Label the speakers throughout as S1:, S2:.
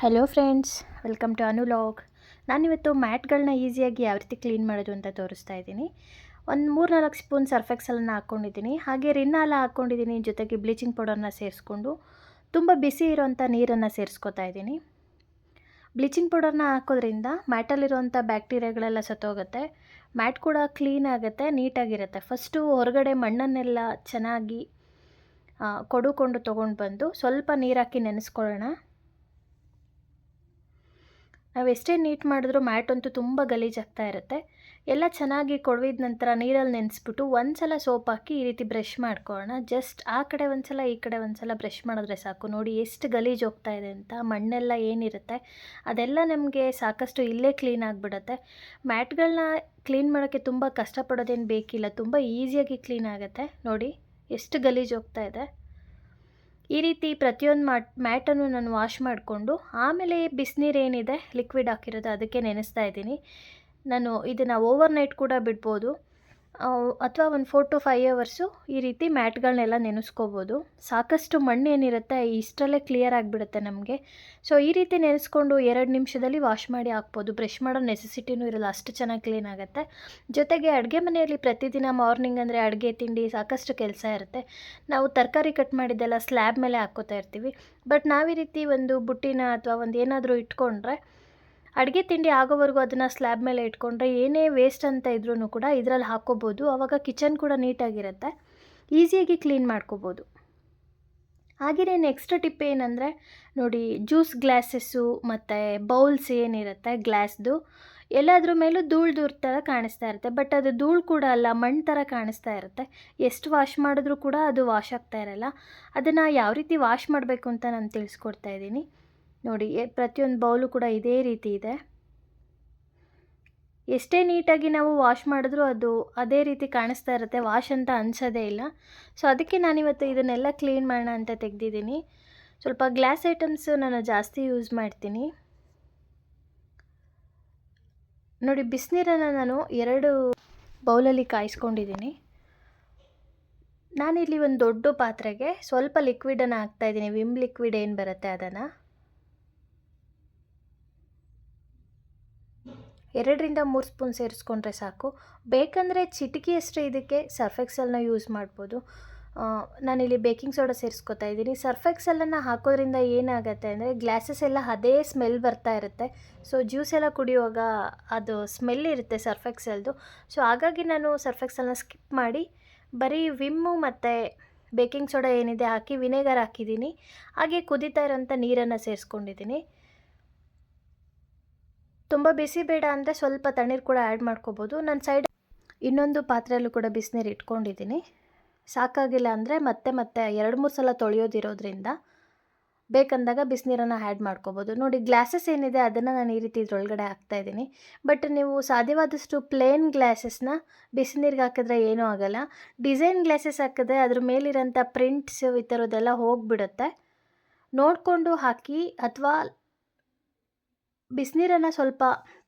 S1: Hello friends welcome to Anu log ನಾನಿವತ್ತು ಮ್ಯಾಟ್ಗಳನ್ನ ಈಸಿಯಾಗಿ ಯಾವ ರೀತಿ ಕ್ಲೀನ್ ಮಾಡೋದು ಅಂತ ತೋರಿಸ್ತಾ ಇದ್ದೀನಿ. ಒಂದು ಮೂರು ನಾಲ್ಕು ಸ್ಪೂನ್ ಸರ್ಫೆಕ್ಸಲನ್ನು ಹಾಕ್ಕೊಂಡಿದ್ದೀನಿ ಹಾಗೆ ರಿನ್ನಾಲ ಹಾಕ್ಕೊಂಡಿದ್ದೀನಿ ಜೊತೆಗೆ ಬ್ಲೀಚಿಂಗ್ ಪೌಡರ್ನ ಸೇರಿಸ್ಕೊಂಡು. ತುಂಬ ಬಿಸಿ ಇರೋವಂಥ ನೀರನ್ನು ಸೇರಿಸ್ಕೊತಾ ಇದ್ದೀನಿ. ಬ್ಲೀಚಿಂಗ್ ಪೌಡರ್ನ ಹಾಕೋದ್ರಿಂದ ಮ್ಯಾಟಲ್ಲಿರುವಂಥ ಬ್ಯಾಕ್ಟೀರಿಯಾಗಳೆಲ್ಲ ಸತ್ತೋಗುತ್ತೆ. ಮ್ಯಾಟ್ ಕೂಡ ಕ್ಲೀನ್ ಆಗುತ್ತೆ, ನೀಟಾಗಿರುತ್ತೆ. ಫಸ್ಟು ಹೊರಗಡೆ ಮಣ್ಣನ್ನೆಲ್ಲ ಚೆನ್ನಾಗಿ ಕೊಡುಕೊಂಡು ತೊಗೊಂಡು ಬಂದು ಸ್ವಲ್ಪ ನೀರಾಕಿ ನೆನೆಸ್ಕೊಳ್ಳೋಣ. ನಾವು ನೀಟ್ ಮಾಡಿದ್ರೂ ಮ್ಯಾಟ್ ಅಂತೂ ತುಂಬ ಗಲೀಜಾಗ್ತಾ ಇರುತ್ತೆ. ಎಲ್ಲ ಚೆನ್ನಾಗಿ ಕೊಡವಿದ ನಂತರ ನೀರಲ್ಲಿ ನೆನೆಸ್ಬಿಟ್ಟು ಒಂದು ಸಲ ಸೋಪ್ ಹಾಕಿ ಈ ರೀತಿ ಬ್ರಷ್ ಮಾಡ್ಕೊಳ್ಳೋಣ. ಜಸ್ಟ್ ಆ ಕಡೆ ಒಂದು ಸಲ ಈ ಕಡೆ ಒಂದು ಸಲ ಬ್ರಷ್ ಮಾಡಿದ್ರೆ ಸಾಕು. ನೋಡಿ ಎಷ್ಟು ಗಲೀಜು ಹೋಗ್ತಾ ಇದೆ ಅಂತ. ಮಣ್ಣೆಲ್ಲ ಏನಿರುತ್ತೆ, ಅದೆಲ್ಲ ನಮಗೆ ಸಾಕಷ್ಟು ಇಲ್ಲೇ ಕ್ಲೀನ್ ಆಗಿಬಿಡುತ್ತೆ. ಮ್ಯಾಟ್ಗಳನ್ನ ಕ್ಲೀನ್ ಮಾಡೋಕ್ಕೆ ತುಂಬ ಕಷ್ಟಪಡೋದೇನು ಬೇಕಿಲ್ಲ. ತುಂಬ ಈಸಿಯಾಗಿ ಕ್ಲೀನ್ ಆಗುತ್ತೆ. ನೋಡಿ ಎಷ್ಟು ಗಲೀಜು ಹೋಗ್ತಾ ಇದೆ. ಈ ರೀತಿ ಪ್ರತಿಯೊಂದು ಮ್ಯಾಟ್, ಮ್ಯಾಟನ್ನು ನಾನು ವಾಶ್ ಮಾಡಿಕೊಂಡು ಆಮೇಲೆ ಬಿಸಿನೀರು ಏನಿದೆ ಲಿಕ್ವಿಡ್ ಹಾಕಿರೋದು ಅದಕ್ಕೆ ನೆನೆಸ್ತಾ ಇದ್ದೀನಿ. ನಾನು ಇದನ್ನು ಓವರ್ ನೈಟ್ ಕೂಡ ಬಿಡ್ಬೋದು. ಅಥವಾ ಒಂದು ಫೋರ್ ಟು ಫೈವ್ ಅವರ್ಸು ಈ ರೀತಿ ಮ್ಯಾಟ್ಗಳನ್ನೆಲ್ಲ ನೆನೆಸ್ಕೋಬೋದು. ಸಾಕಷ್ಟು ಮಣ್ಣು ಏನಿರುತ್ತೆ ಇಷ್ಟರಲ್ಲೇ ಕ್ಲಿಯರ್ ಆಗಿಬಿಡುತ್ತೆ ನಮಗೆ. ಸೊ ಈ ರೀತಿ ನೆನೆಸ್ಕೊಂಡು ಎರಡು ನಿಮಿಷದಲ್ಲಿ ವಾಶ್ ಮಾಡಿ ಹಾಕ್ಬೋದು. ಬ್ರಷ್ ಮಾಡೋ ನೆಸೆಸಿಟಿನೂ ಇರಲ್ಲ, ಅಷ್ಟು ಚೆನ್ನಾಗಿ ಕ್ಲೀನ್ ಆಗುತ್ತೆ. ಜೊತೆಗೆ ಅಡುಗೆ ಮನೆಯಲ್ಲಿ ಪ್ರತಿದಿನ ಮಾರ್ನಿಂಗ್ ಅಂದರೆ ಅಡುಗೆ, ತಿಂಡಿ ಸಾಕಷ್ಟು ಕೆಲಸ ಇರುತ್ತೆ. ನಾವು ತರಕಾರಿ ಕಟ್ ಮಾಡಿದ್ದೆಲ್ಲ ಸ್ಲ್ಯಾಬ್ ಮೇಲೆ ಹಾಕ್ಕೋತಾ ಇರ್ತೀವಿ. ಬಟ್ ನಾವು ಈ ರೀತಿ ಒಂದು ಬುಟ್ಟಿನ ಅಥವಾ ಒಂದು ಏನಾದರೂ ಇಟ್ಕೊಂಡ್ರೆ ಅಡುಗೆ ತಿಂಡಿ ಆಗೋವರೆಗೂ ಅದನ್ನು ಸ್ಲ್ಯಾಬ್ ಮೇಲೆ ಇಟ್ಕೊಂಡ್ರೆ ಏನೇ ವೇಸ್ಟ್ ಅಂತ ಇದ್ರೂ ಕೂಡ ಇದರಲ್ಲಿ ಹಾಕ್ಕೋಬೋದು. ಆವಾಗ ಕಿಚನ್ ಕೂಡ ನೀಟಾಗಿರುತ್ತೆ. ಈಸಿಯಾಗಿ ಕ್ಲೀನ್ ಮಾಡ್ಕೋಬೋದು. ಹಾಗೆಯೇ ನೆಕ್ಸ್ಟ್ ಟಿಪ್ ಏನಂದರೆ, ನೋಡಿ ಜ್ಯೂಸ್ ಗ್ಲಾಸಸ್ಸು ಮತ್ತು ಬೌಲ್ಸ್ ಏನಿರುತ್ತೆ ಗ್ಲಾಸ್ದು ಎಲ್ಲದ್ರ ಮೇಲೂ ಧೂಳು ದೂರ ಥರ ಕಾಣಿಸ್ತಾ ಇರುತ್ತೆ. ಬಟ್ ಅದು ಧೂಳು ಕೂಡ ಅಲ್ಲ ಮಣ್ಣು ಥರ ಕಾಣಿಸ್ತಾ ಇರುತ್ತೆ. ಎಷ್ಟು ವಾಶ್ ಮಾಡಿದ್ರೂ ಕೂಡ ಅದು ವಾಶ್ ಆಗ್ತಾ ಇರಲ್ಲ. ಅದನ್ನು ಯಾವ ರೀತಿ ವಾಶ್ ಮಾಡಬೇಕು ಅಂತ ನಾನು ತಿಳಿಸ್ಕೊಡ್ತಾ ಇದ್ದೀನಿ. ನೋಡಿ ಪ್ರತಿಯೊಂದು ಬೌಲು ಕೂಡ ಇದೇ ರೀತಿ ಇದೆ. ಎಷ್ಟೇ ನೀಟಾಗಿ ನಾವು ವಾಶ್ ಮಾಡಿದ್ರೂ ಅದು ಅದೇ ರೀತಿ ಕಾಣಿಸ್ತಾ ಇರುತ್ತೆ, ವಾಶ್ ಅಂತ ಅನಿಸೋದೇ ಇಲ್ಲ. ಸೊ, ಅದಕ್ಕೆ ನಾನಿವತ್ತು ಇದನ್ನೆಲ್ಲ ಕ್ಲೀನ್ ಮಾಡೋಣ ಅಂತ ತೆಗೆದಿದ್ದೀನಿ. ಸ್ವಲ್ಪ ಗ್ಲಾಸ್ ಐಟಮ್ಸು ನಾನು ಜಾಸ್ತಿ ಯೂಸ್ ಮಾಡ್ತೀನಿ. ನೋಡಿ, ಬಿಸಿನೀರನ್ನು ನಾನು ಎರಡು ಬೌಲಲ್ಲಿ ಕಾಯಿಸ್ಕೊಂಡಿದ್ದೀನಿ. ನಾನಿಲ್ಲಿ ಒಂದು ದೊಡ್ಡ ಪಾತ್ರೆಗೆ ಸ್ವಲ್ಪ ಲಿಕ್ವಿಡನ್ನು ಹಾಕ್ತಾಯಿದ್ದೀನಿ ವಿಮ್ ಲಿಕ್ವಿಡ್ ಏನು ಬರುತ್ತೆ ಅದನ್ನು. ಎರಡರಿಂದ ಮೂರು ಸ್ಪೂನ್ ಸೇರಿಸ್ಕೊಂಡ್ರೆ ಸಾಕು. ಬೇಕಂದರೆ ಚಿಟಿಕೆಯಷ್ಟು ಇದಕ್ಕೆ ಸರ್ಫೆಕ್ಸಲ್ನ ಯೂಸ್ ಮಾಡ್ಬೋದು. ನಾನಿಲ್ಲಿ ಬೇಕಿಂಗ್ ಸೋಡಾ ಸೇರಿಸ್ಕೊತಾ ಇದ್ದೀನಿ. ಸರ್ಫೆಕ್ಸೆಲ್ಲನ್ನು ಹಾಕೋದ್ರಿಂದ ಏನಾಗುತ್ತೆ ಅಂದರೆ ಗ್ಲಾಸಸ್ ಎಲ್ಲ ಅದೇ ಸ್ಮೆಲ್ ಬರ್ತಾ ಇರುತ್ತೆ. ಸೊ ಜ್ಯೂಸ್ ಎಲ್ಲ ಕುಡಿಯುವಾಗ ಅದು ಸ್ಮೆಲ್ ಇರುತ್ತೆ ಸರ್ಫೆಕ್ಸಲ್ದು ಸೊ ಹಾಗಾಗಿ ನಾನು ಸರ್ಫೆಕ್ಸಲ್ನ ಸ್ಕಿಪ್ ಮಾಡಿ ಬರೀ ವಿಮ್ಮು ಮತ್ತು ಬೇಕಿಂಗ್ ಸೋಡಾ ಏನಿದೆ ಹಾಕಿ, ವಿನೆಗರ್ ಹಾಕಿದ್ದೀನಿ. ಹಾಗೆ ಕುದೀತಾ ಇರೋಂಥ ನೀರನ್ನು ಸೇರಿಸ್ಕೊಂಡಿದ್ದೀನಿ. ತುಂಬ ಬಿಸಿ ಬೇಡ ಅಂದರೆ ಸ್ವಲ್ಪ ತಣ್ಣೀರು ಕೂಡ ಆ್ಯಡ್ ಮಾಡ್ಕೋಬೋದು. ನನ್ನ ಸೈಡ್ ಇನ್ನೊಂದು ಪಾತ್ರೆಯಲ್ಲೂ ಕೂಡ ಬಿಸಿನೀರು ಇಟ್ಕೊಂಡಿದ್ದೀನಿ ಸಾಕಾಗಿಲ್ಲ ಅಂದರೆ ಮತ್ತೆ ಮತ್ತೆ ಎರಡು ಮೂರು ಸಲ ತೊಳೆಯೋದಿರೋದ್ರಿಂದ ಬೇಕಂದಾಗ ಬಿಸಿನೀರನ್ನು ಆ್ಯಡ್ ಮಾಡ್ಕೋಬೋದು. ನೋಡಿ ಗ್ಲಾಸಸ್ ಏನಿದೆ ಅದನ್ನು ನಾನು ಈ ರೀತಿ ಇದ್ರೊಳಗಡೆ ಹಾಕ್ತಾಯಿದ್ದೀನಿ ಬಟ್ ನೀವು ಸಾಧ್ಯವಾದಷ್ಟು ಪ್ಲೇನ್ ಗ್ಲಾಸಸ್ನ ಬಿಸಿನೀರಿಗೆ ಹಾಕಿದ್ರೆ ಏನೂ ಆಗೋಲ್ಲ. ಡಿಸೈನ್ ಗ್ಲಾಸಸ್ ಹಾಕಿದ್ರೆ ಅದ್ರ ಮೇಲಿರೋಂಥ ಪ್ರಿಂಟ್ಸ್ ಈ ಥರದ್ದೆಲ್ಲ ಹೋಗಿಬಿಡುತ್ತೆ. ನೋಡಿಕೊಂಡು ಹಾಕಿ ಅಥವಾ ಬಿಸಿನೀರನ್ನು ಸ್ವಲ್ಪ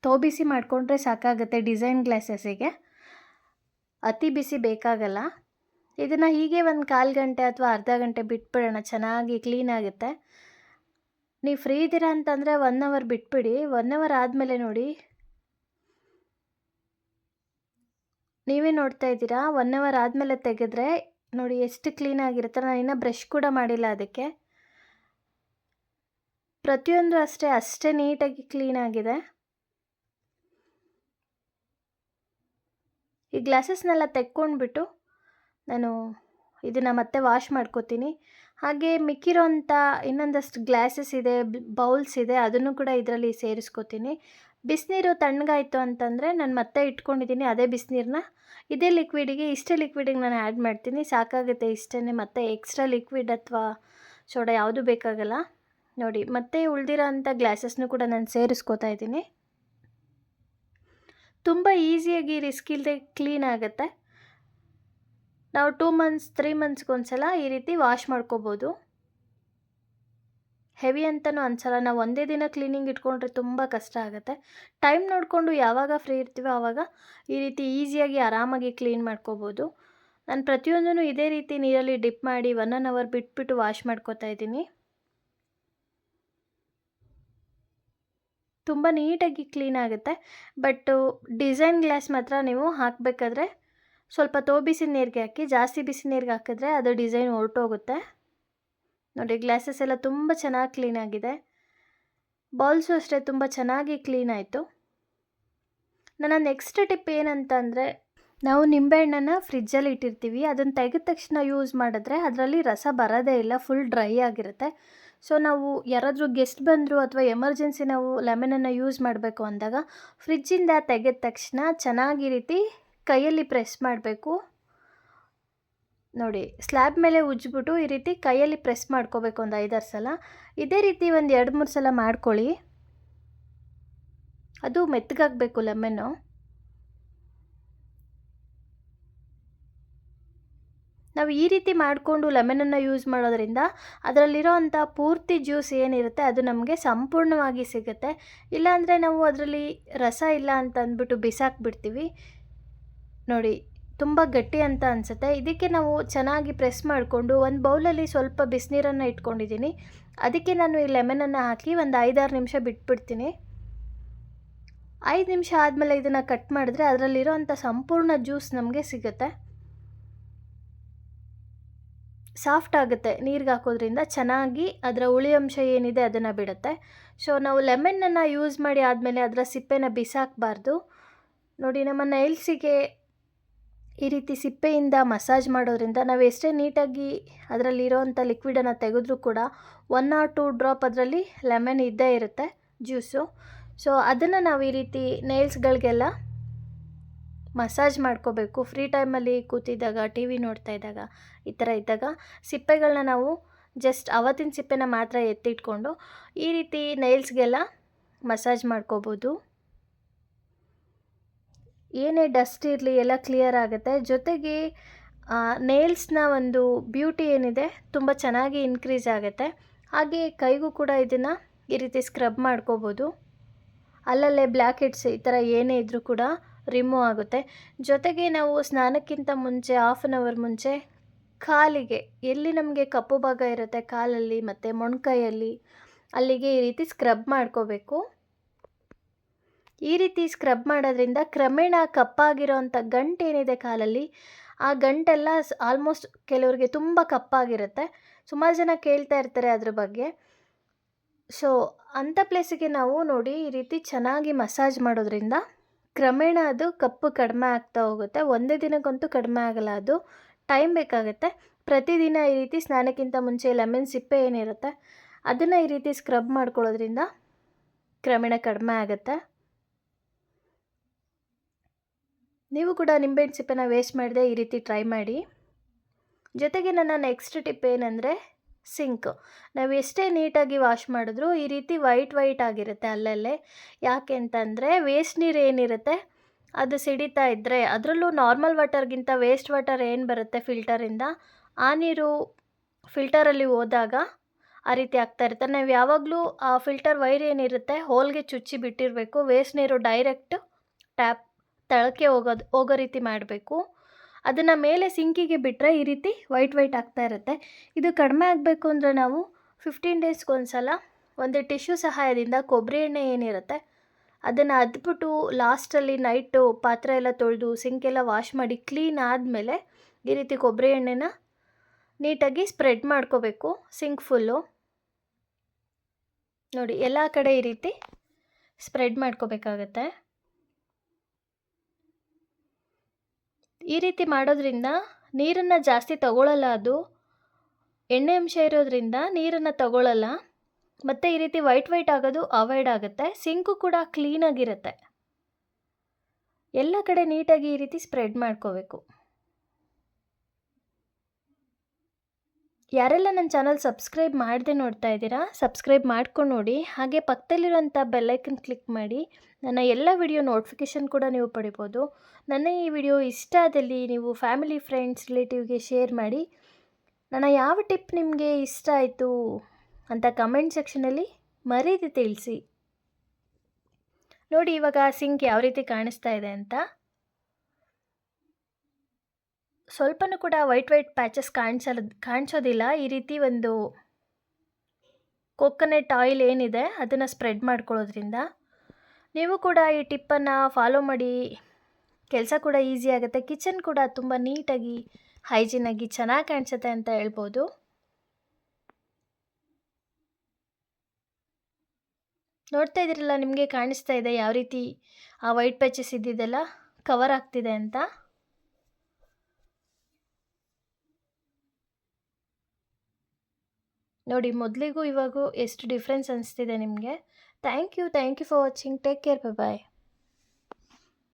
S1: ತೋಬಿಸಿ ಮಾಡಿಕೊಂಡ್ರೆ ಸಾಕಾಗುತ್ತೆ ಡಿಸೈನ್ ಗ್ಲಾಸಸ್ಸಿಗೆ. ಅತಿ ಬಿಸಿ ಬೇಕಾಗಲ್ಲ. ಇದನ್ನು ಹೀಗೆ ಒಂದು ಕಾಲು ಗಂಟೆ ಅಥವಾ ಅರ್ಧ ಗಂಟೆ ಬಿಟ್ಬಿಡೋಣ, ಚೆನ್ನಾಗಿ ಕ್ಲೀನ್ ಆಗುತ್ತೆ. ನೀವು ಫ್ರೀ ಇದ್ದೀರಾ ಅಂತಂದರೆ ಒನ್ ಅವರ್ ಬಿಟ್ಬಿಡಿ. ಒನ್ ಅವರ್ ಆದಮೇಲೆ ನೋಡಿ. ನೀವೇ ನೋಡ್ತಾ ಇದ್ದೀರಾ? ಒನ್ ಅವರ್ ಆದಮೇಲೆ ತೆಗೆದ್ರೆ ನೋಡಿ ಎಷ್ಟು ಕ್ಲೀನ್ ಆಗಿರುತ್ತೆ. ನಾನು ಇನ್ನೂ ಬ್ರಷ್ ಕೂಡ ಮಾಡಿಲ್ಲ ಅದಕ್ಕೆ. ಪ್ರತಿಯೊಂದು ಅಷ್ಟೇ ಅಷ್ಟೇ ನೀಟಾಗಿ ಕ್ಲೀನ್ ಆಗಿದೆ. ಈ ಗ್ಲಾಸಸ್ನೆಲ್ಲ ತೆಕ್ಕೊಂಡ್ಬಿಟ್ಟು ನಾನು ಇದನ್ನು ಮತ್ತೆ ವಾಶ್ ಮಾಡ್ಕೋತೀನಿ. ಹಾಗೆ ಮಿಕ್ಕಿರೋಂಥ ಇನ್ನೊಂದಷ್ಟು ಗ್ಲಾಸಸ್ ಇದೆ ಬೌಲ್ಸ್ ಇದೆ, ಅದನ್ನು ಕೂಡ ಇದರಲ್ಲಿ ಸೇರಿಸ್ಕೋತೀನಿ. ಬಿಸಿನೀರು ತಣ್ಣಗಾಯಿತು ಅಂತಂದರೆ ನಾನು ಮತ್ತೆ ಇಟ್ಕೊಂಡಿದ್ದೀನಿ, ಅದೇ ಬಿಸಿನೀರನ್ನ ಇದೇ ಲಿಕ್ವಿಡಿಗೆ ಇಷ್ಟೇ ಲಿಕ್ವಿಡಿಗೆ ನಾನು ಆ್ಯಡ್ ಮಾಡ್ತೀನಿ. ಸಾಕಾಗುತ್ತೆ ಇಷ್ಟೇ ಮತ್ತೆ ಎಕ್ಸ್ಟ್ರಾ ಲಿಕ್ವಿಡ್ ಅಥವಾ ಸೋಡಾ ಯಾವುದೂ ಬೇಕಾಗಲ್ಲ. ನೋಡಿ, ಮತ್ತೆ ಉಳಿದಿರೋ ಅಂಥ ಗ್ಲಾಸಸ್ನು ಕೂಡ ನಾನು ಸೇರಿಸ್ಕೋತಾ ಇದ್ದೀನಿ. ತುಂಬ ಈಸಿಯಾಗಿ ರಿಸ್ಕ್ ಇಲ್ಲದೆ ಕ್ಲೀನ್ ಆಗುತ್ತೆ. ನಾವು ಟೂ ಮಂತ್ಸ್, ತ್ರೀ ಮಂತ್ಸ್ಗೆ ಒಂದ್ಸಲ ಈ ರೀತಿ ವಾಶ್ ಮಾಡ್ಕೋಬೋದು. ಹೆವಿ ಅಂತಲೂ ಅನ್ಸಲ್ಲ, ನಾವು ಒಂದೇ ದಿನ ಕ್ಲೀನಿಂಗ್ ಇಟ್ಕೊಂಡ್ರೆ ತುಂಬ ಕಷ್ಟ ಆಗುತ್ತೆ. ಟೈಮ್ ನೋಡಿಕೊಂಡು ಯಾವಾಗ ಫ್ರೀ ಇರ್ತೀವೋ ಆವಾಗ ಈ ರೀತಿ ಈಸಿಯಾಗಿ ಆರಾಮಾಗಿ ಕ್ಲೀನ್ ಮಾಡ್ಕೋಬೋದು. ನಾನು ಪ್ರತಿಯೊಂದನ್ನು ಇದೇ ರೀತಿ ನೀರಲ್ಲಿ ಡಿಪ್ ಮಾಡಿ ಒನ್ ಆನ್ ಅವರ್ ಬಿಟ್ಬಿಟ್ಟು ವಾಶ್ ಮಾಡ್ಕೋತಾ ಇದ್ದೀನಿ. ತುಂಬ ನೀಟಾಗಿ ಕ್ಲೀನ್ ಆಗುತ್ತೆ. ಬಟ್ಟು ಡಿಸೈನ್ ಗ್ಲಾಸ್ ಮಾತ್ರ ನೀವು ಹಾಕಬೇಕಾದ್ರೆ ಸ್ವಲ್ಪ ತೋ ಬಿಸಿ ನೀರಿಗೆ ಹಾಕಿ, ಜಾಸ್ತಿ ಬಿಸಿ ನೀರಿಗೆ ಹಾಕಿದ್ರೆ ಅದು ಡಿಸೈನ್ ಹೊರಟೋಗುತ್ತೆ. ನೋಡಿ ಗ್ಲಾಸಸ್ ಎಲ್ಲ ತುಂಬ ಚೆನ್ನಾಗಿ ಕ್ಲೀನ್ ಆಗಿದೆ. ಬಾಲ್ಸು ಅಷ್ಟೇ ತುಂಬ ಚೆನ್ನಾಗಿ ಕ್ಲೀನ್ ಆಯಿತು. ನನ್ನ ನೆಕ್ಸ್ಟ್ ಟಿಪ್ ಏನಂತ ಅಂದರೆ ನಾವು ನಿಂಬೆಹಣ್ಣನ್ನು ಫ್ರಿಜ್ಜಲ್ಲಿ ಇಟ್ಟಿರ್ತೀವಿ. ಅದನ್ನು ತೆಗೆದ ತಕ್ಷಣ ಯೂಸ್ ಮಾಡಿದ್ರೆ ಅದರಲ್ಲಿ ರಸ ಬರೋದೇ ಇಲ್ಲ ಫುಲ್ ಡ್ರೈ ಆಗಿರುತ್ತೆ. ಸೊ ನಾವು ಯಾರಾದರೂ ಗೆಸ್ಟ್ ಬಂದರು ಅಥವಾ ಎಮರ್ಜೆನ್ಸಿ ನಾವು ಲೆಮನನ್ನು ಯೂಸ್ ಮಾಡಬೇಕು ಅಂದಾಗ ಫ್ರಿಜ್ಜಿಂದ ತೆಗೆದ ತಕ್ಷಣ ಚೆನ್ನಾಗಿ ರೀತಿ ಕೈಯಲ್ಲಿ ಪ್ರೆಸ್ ಮಾಡಬೇಕು. ನೋಡಿ, ಸ್ಲ್ಯಾಬ್ ಮೇಲೆ ಉಜ್ಜಿಬಿಟ್ಟು ಈ ರೀತಿ ಕೈಯಲ್ಲಿ ಪ್ರೆಸ್ ಮಾಡ್ಕೋಬೇಕು ಒಂದು ಐದಾರು ಸಲ. ಇದೇ ರೀತಿ ಒಂದು ಎರಡು ಮೂರು ಸಲ ಮಾಡ್ಕೊಳ್ಳಿ. ಅದು ಮೆತ್ತಗಾಗಬೇಕು ಲೆಮನ್ನು. ನಾವು ಈ ರೀತಿ ಮಾಡಿಕೊಂಡು ಲೆಮನನ್ನು ಯೂಸ್ ಮಾಡೋದ್ರಿಂದ ಅದರಲ್ಲಿರೋ ಅಂಥ ಪೂರ್ತಿ ಜ್ಯೂಸ್ ಏನಿರುತ್ತೆ ಅದು ನಮಗೆ ಸಂಪೂರ್ಣವಾಗಿ ಸಿಗುತ್ತೆ. ಇಲ್ಲಾಂದರೆ ನಾವು ಅದರಲ್ಲಿ ರಸ ಇಲ್ಲ ಅಂತ ಅಂದ್ಬಿಟ್ಟು ಬಿಸಾಕ್ಬಿಡ್ತೀವಿ. ನೋಡಿ, ತುಂಬ ಗಟ್ಟಿ ಅಂತ ಅನಿಸುತ್ತೆ. ಇದಕ್ಕೆ ನಾವು ಚೆನ್ನಾಗಿ ಪ್ರೆಸ್ ಮಾಡಿಕೊಂಡು ಒಂದು ಬೌಲಲ್ಲಿ ಸ್ವಲ್ಪ ಬಿಸಿನೀರನ್ನು ಇಟ್ಕೊಂಡಿದ್ದೀನಿ. ಅದಕ್ಕೆ ನಾನು ಈ ಲೆಮನನ್ನು ಹಾಕಿ ಒಂದು ಐದಾರು ನಿಮಿಷ ಬಿಟ್ಬಿಡ್ತೀನಿ. ಐದು ನಿಮಿಷ ಆದಮೇಲೆ ಇದನ್ನು ಕಟ್ ಮಾಡಿದ್ರೆ ಅದರಲ್ಲಿರೋ ಅಂಥ ಸಂಪೂರ್ಣ ಜ್ಯೂಸ್ ನಮಗೆ ಸಿಗುತ್ತೆ. ಸಾಫ್ಟ್ ಆಗುತ್ತೆ ನೀರಿಗೆ ಹಾಕೋದ್ರಿಂದ. ಚೆನ್ನಾಗಿ ಅದರ ಹುಳಿ ಅಂಶ ಏನಿದೆ ಅದನ್ನು ಬಿಡುತ್ತೆ. ಸೊ ನಾವು ಲೆಮನ್ನನ್ನು ಯೂಸ್ ಮಾಡಿ ಆದಮೇಲೆ ಅದರ ಸಿಪ್ಪೆನ ಬಿಸಾಕಬಾರ್ದು. ನೋಡಿ, ನಮ್ಮ ನೈಲ್ಸಿಗೆ ಈ ರೀತಿ ಸಿಪ್ಪೆಯಿಂದ ಮಸಾಜ್ ಮಾಡೋದ್ರಿಂದ ನಾವು ಎಷ್ಟೇ ನೀಟಾಗಿ ಅದರಲ್ಲಿರೋವಂಥ ಲಿಕ್ವಿಡನ್ನು ತೆಗೆದ್ರೂ ಕೂಡ ಒನ್ ಆರ್ ಟೂ ಡ್ರಾಪ್ ಅದರಲ್ಲಿ ಲೆಮನ್ ಇದ್ದೇ ಇರುತ್ತೆ ಜ್ಯೂಸು ಸೊ ಅದನ್ನು ನಾವು ಈ ರೀತಿ ನೈಲ್ಸ್ಗಳಿಗೆಲ್ಲ ಮಸಾಜ್ ಮಾಡ್ಕೋಬೇಕು. ಫ್ರೀ ಟೈಮಲ್ಲಿ ಕೂತಿದ್ದಾಗ, ಟಿ ವಿ ನೋಡ್ತಾ ಇದ್ದಾಗ, ಈ ಥರ ಇದ್ದಾಗ ಸಿಪ್ಪೆಗಳನ್ನ ನಾವು ಜಸ್ಟ್ ಅವತ್ತಿನ ಸಿಪ್ಪೆನ ಮಾತ್ರ ಎತ್ತಿಟ್ಕೊಂಡು ಈ ರೀತಿ ನೈಲ್ಸ್ಗೆಲ್ಲ ಮಸಾಜ್ ಮಾಡ್ಕೋಬೋದು. ಏನೇ ಡಸ್ಟ್ ಇರಲಿ, ಎಲ್ಲ ಕ್ಲಿಯರ್ ಆಗುತ್ತೆ. ಜೊತೆಗೆ ನೇಲ್ಸ್ನ ಒಂದು ಬ್ಯೂಟಿ ಏನಿದೆ, ತುಂಬ ಚೆನ್ನಾಗಿ ಇನ್ಕ್ರೀಸ್ ಆಗುತ್ತೆ. ಹಾಗೆ ಕೈಗೂ ಕೂಡ ಇದನ್ನು ಈ ರೀತಿ ಸ್ಕ್ರಬ್ ಮಾಡ್ಕೋಬೋದು. ಅಲ್ಲಲ್ಲೇ ಬ್ಲ್ಯಾಕ್ ಹೆಡ್ಸ್ ಈ ಥರ ಏನೇ ಇದ್ದರೂ ಕೂಡ ರಿಮೂವ್ ಆಗುತ್ತೆ. ಜೊತೆಗೆ ನಾವು ಸ್ನಾನಕ್ಕಿಂತ ಮುಂಚೆ ಹಾಫ್ ಆನ್ ಅವರ್ ಮುಂಚೆ ಕಾಲಿಗೆ, ಎಲ್ಲಿ ನಮಗೆ ಕಪ್ಪು ಭಾಗ ಇರುತ್ತೆ ಕಾಲಲ್ಲಿ ಮತ್ತು ಮೊಣಕೈಯಲ್ಲಿ, ಅಲ್ಲಿಗೆ ಈ ರೀತಿ ಸ್ಕ್ರಬ್ ಮಾಡ್ಕೋಬೇಕು. ಈ ರೀತಿ ಸ್ಕ್ರಬ್ ಮಾಡೋದ್ರಿಂದ ಕ್ರಮೇಣ ಕಪ್ಪಾಗಿರೋ ಅಂಥ ಗಂಟು ಏನಿದೆ ಕಾಲಲ್ಲಿ, ಆ ಗಂಟೆಲ್ಲ ಆಲ್ಮೋಸ್ಟ್ ಕೆಲವರಿಗೆ ತುಂಬ ಕಪ್ಪಾಗಿರುತ್ತೆ. ಸುಮಾರು ಜನ ಕೇಳ್ತಾ ಇರ್ತಾರೆ ಅದ್ರ ಬಗ್ಗೆ. ಸೊ ಅಂಥ ಪ್ಲೇಸಿಗೆ ನಾವು ನೋಡಿ ಈ ರೀತಿ ಚೆನ್ನಾಗಿ ಮಸಾಜ್ ಮಾಡೋದ್ರಿಂದ ಕ್ರಮೇಣ ಅದು ಕಪ್ಪು ಕಡಿಮೆ ಆಗ್ತಾ ಹೋಗುತ್ತೆ. ಒಂದೇ ದಿನಕ್ಕಂತೂ ಕಡಿಮೆ ಆಗಲ್ಲ ಅದು. ಟೈಮ್ ಬೇಕಾಗುತ್ತೆ. ಪ್ರತಿದಿನ ಈ ರೀತಿ ಸ್ನಾನಕ್ಕಿಂತ ಮುಂಚೆ ಲೆಮನ್ ಸಿಪ್ಪೆ ಏನಿರುತ್ತೆ, ಅದನ್ನು ಈ ರೀತಿ ಸ್ಕ್ರಬ್ ಮಾಡ್ಕೊಳ್ಳೋದ್ರಿಂದ ಕ್ರಮೇಣ ಕಡಿಮೆ ಆಗುತ್ತೆ. ನೀವು ಕೂಡ ನಿಂಬೆಹಣ್ಣು ಸಿಪ್ಪೆನ ವೇಸ್ಟ್ ಮಾಡದೆ ಈ ರೀತಿ ಟ್ರೈ ಮಾಡಿ. ಜೊತೆಗೆ ನನ್ನ ನೆಕ್ಸ್ಟ್ ಟಿಪ್ ಏನಂದರೆ ಸಿಂಕ್. ನಾವು ಎಷ್ಟೇ ನೀಟಾಗಿ ವಾಶ್ ಮಾಡಿದ್ರೂ ಈ ರೀತಿ ವೈಟ್ ವೈಟ್ ಆಗಿರುತ್ತೆ ಅಲ್ಲಲ್ಲೇ. ಯಾಕೆ ಅಂತಂದರೆ ವೇಸ್ಟ್ ನೀರು ಏನಿರುತ್ತೆ? ಅದು ಸಿಡಿತಾ ಇದ್ದರೆ ಅದರಲ್ಲೂ ನಾರ್ಮಲ್ ವಾಟರ್ಗಿಂತ ವೇಸ್ಟ್ ವಾಟರ್ ಏನು ಬರುತ್ತೆ ಫಿಲ್ಟರಿಂದ? ಆ ನೀರು ಫಿಲ್ಟರಲ್ಲಿ ಹೋದಾಗ ಆ ರೀತಿ ಆಗ್ತಾ ಇರುತ್ತೆ. ನಾವು ಯಾವಾಗಲೂ ಆ ಫಿಲ್ಟರ್ ವೈರ್ ಏನಿರುತ್ತೆ ಹೋಲ್ಗೆ ಚುಚ್ಚಿ ಬಿಟ್ಟಿರಬೇಕು. ವೇಸ್ಟ್ ನೀರು ಡೈರೆಕ್ಟ್ ಟ್ಯಾಪ್ ತಳಕ್ಕೆ ಹೋಗೋದು ಹೋಗೋ ರೀತಿ ಮಾಡಬೇಕು. ಅದನ್ನು ಮೇಲೆ ಸಿಂಕಿಗೆ ಬಿಟ್ಟರೆ ಈ ರೀತಿ ವೈಟ್ ವೈಟ್ ಆಗ್ತಾ ಇರುತ್ತೆ. ಇದು ಕಡಿಮೆ ಆಗಬೇಕು ಅಂದರೆ ನಾವು ಫಿಫ್ಟೀನ್ ಡೇಸ್ಗೆ ಸಲ ಒಂದು ಟಿಶ್ಯೂ ಸಹಾಯದಿಂದ ಕೊಬ್ಬರಿ ಎಣ್ಣೆ ಏನಿರುತ್ತೆ, ಅದನ್ನು ಅದ್ಬಿಟ್ಟು ಲಾಸ್ಟಲ್ಲಿ ನೈಟು ಪಾತ್ರೆ ಎಲ್ಲ ತೊಳೆದು ಸಿಂಕೆಲ್ಲ ವಾಶ್ ಮಾಡಿ ಕ್ಲೀನ್ ಆದಮೇಲೆ ಈ ರೀತಿ ಕೊಬ್ಬರಿ ಎಣ್ಣೆನ ನೀಟಾಗಿ ಸ್ಪ್ರೆಡ್ ಮಾಡ್ಕೋಬೇಕು ಸಿಂಕ್ ಫುಲ್ಲು ನೋಡಿ, ಎಲ್ಲ ಕಡೆ ಈ ರೀತಿ ಸ್ಪ್ರೆಡ್ ಮಾಡ್ಕೋಬೇಕಾಗತ್ತೆ. ಈ ರೀತಿ ಮಾಡೋದ್ರಿಂದ ನೀರನ್ನು ಜಾಸ್ತಿ ತಗೊಳ್ಳಲ್ಲ ಅದು. ಎಣ್ಣೆ ಅಂಶ ಇರೋದ್ರಿಂದ ನೀರನ್ನು ತಗೊಳ್ಳಲ್ಲ ಮತ್ತು ಈ ರೀತಿ ವೈಟ್ ವೈಟ್ ಆಗೋದು ಅವಾಯ್ಡ್ ಆಗುತ್ತೆ. ಸಿಂಕು ಕೂಡ ಕ್ಲೀನಾಗಿರುತ್ತೆ ಎಲ್ಲ ಕಡೆ ನೀಟಾಗಿ ಈ ರೀತಿ ಸ್ಪ್ರೆಡ್ ಮಾಡ್ಕೋಬೇಕು. ಯಾರೆಲ್ಲ ನನ್ನ ಚಾನಲ್ ಸಬ್ಸ್ಕ್ರೈಬ್ ಮಾಡದೆ ನೋಡ್ತಾ ಇದ್ದೀರಾ, ಸಬ್ಸ್ಕ್ರೈಬ್ ಮಾಡ್ಕೊಂಡು ನೋಡಿ. ಹಾಗೆ ಪಕ್ಕದಲ್ಲಿರುವಂಥ ಬೆಲ್ಲೈಕನ್ ಕ್ಲಿಕ್ ಮಾಡಿ. ನನ್ನ ಎಲ್ಲ ವಿಡಿಯೋ ನೋಟಿಫಿಕೇಷನ್ ಕೂಡ ನೀವು ಪಡಿಬೋದು. ನನ್ನ ಈ ವಿಡಿಯೋ ಇಷ್ಟ ಆದಲ್ಲಿ ನೀವು ಫ್ಯಾಮಿಲಿ, ಫ್ರೆಂಡ್ಸ್ ರಿಲೇಟಿವ್ಗೆ ಶೇರ್ ಮಾಡಿ. ನನ್ನ ಯಾವ ಟಿಪ್ ನಿಮಗೆ ಇಷ್ಟ ಆಯಿತು ಅಂತ ಕಮೆಂಟ್ ಸೆಕ್ಷನಲ್ಲಿ ಮರೀದೆ ತಿಳಿಸಿ. ನೋಡಿ ಇವಾಗ ಸಿಂಕ್ ಯಾವ ರೀತಿ ಕಾಣಿಸ್ತಾ ಇದೆ ಅಂತ. ಸ್ವಲ್ಪನೂ ಕೂಡ ವೈಟ್ ವೈಟ್ ಪ್ಯಾಚಸ್ ಕಾಣಿಸಲ್, ಕಾಣಿಸೋದಿಲ್ಲ. ಈ ರೀತಿ ಒಂದು ಕೊಕ್ಕನೆಟ್ ಆಯಿಲ್ ಏನಿದೆ, ಅದನ್ನು ಸ್ಪ್ರೆಡ್ ಮಾಡ್ಕೊಳ್ಳೋದ್ರಿಂದ. ನೀವು ಕೂಡ ಈ ಟಿಪ್ಪನ್ನು ಫಾಲೋ ಮಾಡಿ. ಕೆಲಸ ಕೂಡ ಈಸಿ ಆಗುತ್ತೆ. ಕಿಚನ್ ಕೂಡ ತುಂಬ ನೀಟಾಗಿ ಹೈಜಿನಾಗಿ ಚೆನ್ನಾಗಿ ಕಾಣಿಸುತ್ತೆ ಅಂತ ಹೇಳ್ಬೋದು. ನೋಡ್ತಾ ಇದ್ದೀರಲ್ಲ, ನಿಮಗೆ ಕಾಣಿಸ್ತಾ ಇದೆ ಯಾವ ರೀತಿ ಆ ವೈಟ್ ಪ್ಯಾಚಸ್ ಇದ್ದಿದ್ದೆಲ್ಲ? ಕವರ್ ಆಗ್ತಿದೆ ಅಂತ. ನೋಡಿ, ಮೊದಲಿಗೂ ಇವಾಗೂ ಎಷ್ಟು ಡಿಫ್ರೆನ್ಸ್ ಅನಿಸ್ತಿದೆ ನಿಮಗೆ. Thank you thank you for watching. Take care bye